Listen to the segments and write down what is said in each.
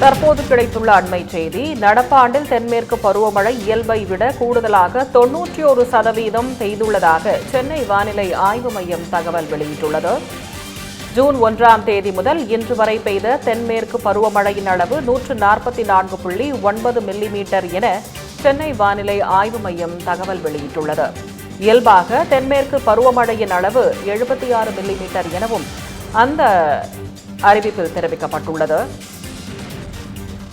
தற்போது கிடைத்துள்ள அண்மை செய்தி நடப்பாண்டில் தென்மேற்கு பருவமழை இயல்பை விட கூடுதலாக தொன்னூற்றி ஒரு சதவீதம் பெய்துள்ளதாக சென்னை வானிலை ஆய்வு மையம் தகவல் வெளியிட்டுள்ளது. ஜூன் ஒன்றாம் தேதி முதல் இன்று வரை பெய்த தென்மேற்கு பருவமழையின் அளவு நூற்று நாற்பத்தி நான்கு புள்ளி ஒன்பது மில்லிமீட்டர் என சென்னை வானிலை ஆய்வு மையம் தகவல் வெளியிட்டுள்ளது. இயல்பாக தென்மேற்கு பருவமழையின் அளவு எழுபத்தி ஆறு மில்லிமீட்டர் எனவும் அந்த அறிவிப்பில் தெரிவிக்கப்பட்டுள்ளது.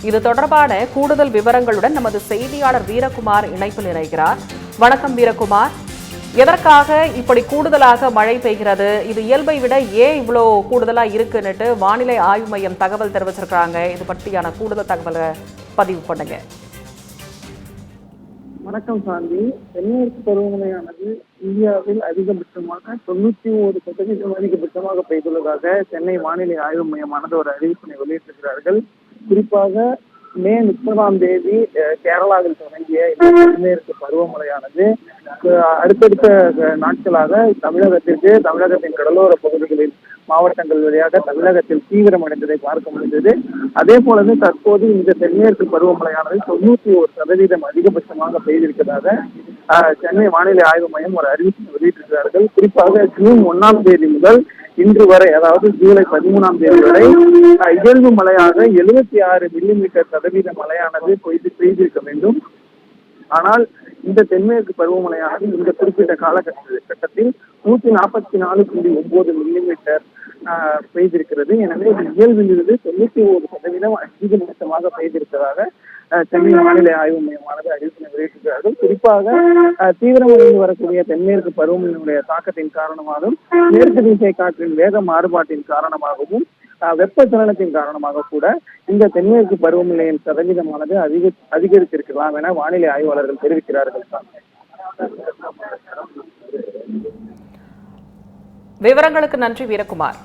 இது தொடர்பான கூடுதல் விவரங்களுடன் நமது செய்தியாளர் வீரகுமார் இணைப்பில் இணைகிறார். வணக்கம் வீரகுமார். எதற்காக இப்படி கூடுதலாக மழை பெய்கிறது? இது இயல்பை விட ஏன் இவ்வளோ கூடுதலா இருக்குன்னுட்டு வானிலை ஆய்வு மையம் தகவல் தெரிவிச்சிருக்காங்க இது பற்றியான கூடுதல் தகவலை பதிவு பண்ணுங்க. வணக்கம் சாந்தி. தென்மேற்கு பருவமழையானது இந்தியாவில் அதிகபட்சமாக தொண்ணூத்தி ஒரு சதவீதம் அதிகபட்சமாக பெய்துள்ளதாக சென்னை வானிலை ஆய்வு மையமானது ஒரு அறிவிப்பினை வெளியிட்டிருக்கிறார்கள். குறிப்பாக மே முப்பதாம் தேதி கேரளாவில் தொடங்கிய தென்மேற்கு பருவமழையானது அடுத்தடுத்த நாட்களாக தமிழகத்திற்கு தமிழகத்தின் கடலோர பகுதிகளில் மாவட்டங்கள் வழியாக தமிழகத்தில் தீவிரமடைந்ததை பார்க்க முடிந்தது. அதே போலவே தற்போது இந்த தென்மேற்கு பருவமழையானது தொண்ணூத்தி ஒரு சதவீதம் அதிகபட்சமாக பெய்திருக்கிறதாக சென்னை வானிலை ஆய்வு மையம் ஒரு அறிவிப்பு வெளியிட்டிருக்கிறார்கள். குறிப்பாக ஜூன் ஒன்னாம் தேதி முதல் இன்று வரை அதாவது ஜூலை பதிமூணாம் தேதி வரை அஹ், இயல்பு மழையாக எழுபத்தி ஆறு மில்லிமீட்டர் சதவீத மழையானது பெய்து பெய்திருக்க வேண்டும். ஆனால் இந்த தென்மேற்கு பருவமழையானது இந்த குறிப்பிட்ட காலகட்ட கட்டத்தில் நூத்தி நாற்பத்தி நாலு புள்ளி ஒன்பது மில்லிமீட்டர் ஆஹ், பெய்திருக்கிறது. எனவே இது இயல்பிலிருந்து தொண்ணூத்தி ஒரு சதவீதம் அதிகபட்சமாக பெய்திருப்பதாக சென்னை வானிலை ஆய்வு மையமானது அறிவிப்பினை வெளியிட்டிருக்கிறது குறிப்பாக தீவிரமடைந்து வரக்கூடிய தென்மேற்கு பருவமழையினுடைய தாக்கத்தின் காரணமாகவும் மேற்கு திசை காற்றின் வேக மாறுபாட்டின் காரணமாகவும் ஆஹ், வெப்பச்சலனத்தின் காரணமாக கூட இந்த தென்மேற்கு பருவமழையின் சதவீதமானது அதிக அதிகரித்திருக்கலாம் என வானிலை ஆய்வாளர்கள் தெரிவிக்கிறார்கள். விவரங்களுக்கு நன்றி வீரகுமார்.